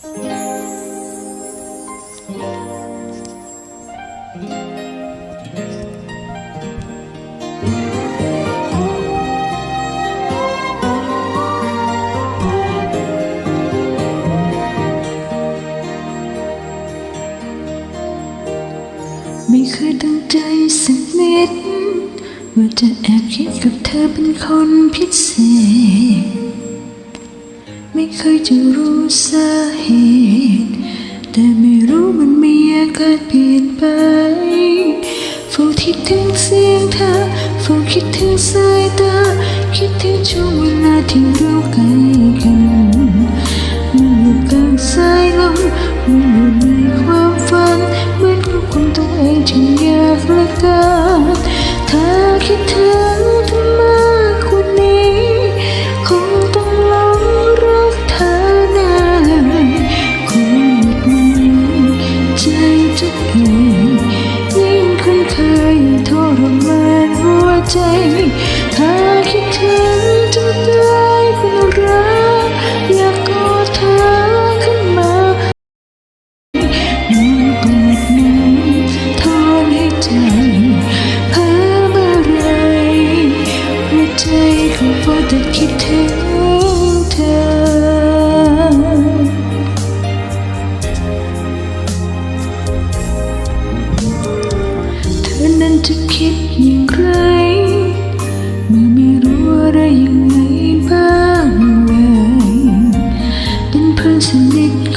ไม่เคยตั้งใจสักนิด ว่าจะแอบคิดกับเธอเป็นคนพิเศษ ไม่เคยจะรู้สาเหตุ แต่ไม่รู้มันมีอาการเปลี่ยนไปเฝ้าคิดถึงเสียงเธอเฝ้าคิดถึงสายตา คิดถึงช่วงเวลาที่เราใกล้กันมันอยู่กลางสายลมมันอยู่ในความฝันเหมือนกับคนตัวเองที่ยากเหลือเกิน ใจ ถ้าคิดถึงจะได้เป็นรักอยากกอดเธอขึ้นมานอนกอดนั้นทอนให้ใจเพ้อเมื่อไรหัวใจของพอแต่คิดถึง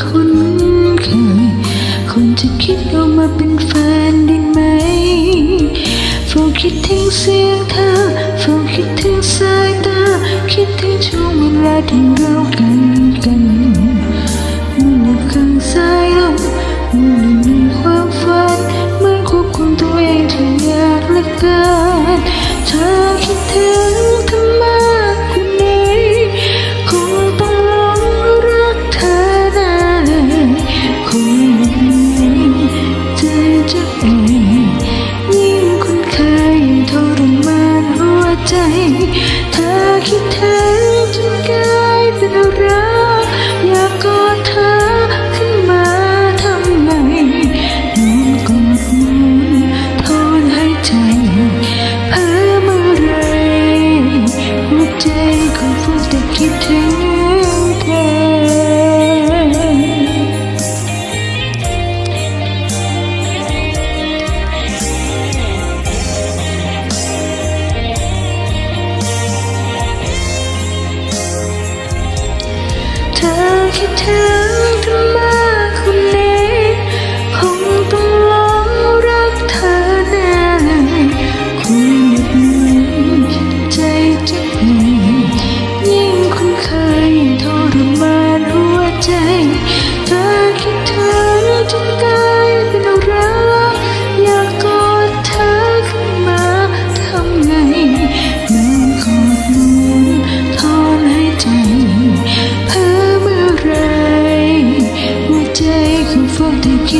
คุ้นเคยคนจะคิดเรามาเป็นแฟนได้ไหมเฝ้าคิดถึงเสียงเธอเฝ้าคิดถึงสายตา คิดถึงช่วงเวลาที่เราใกล้กันมันอยู่ข้างสายลมมันอยู่ในควา ใจ เธอคิดถึง เธอคิดถึ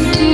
you.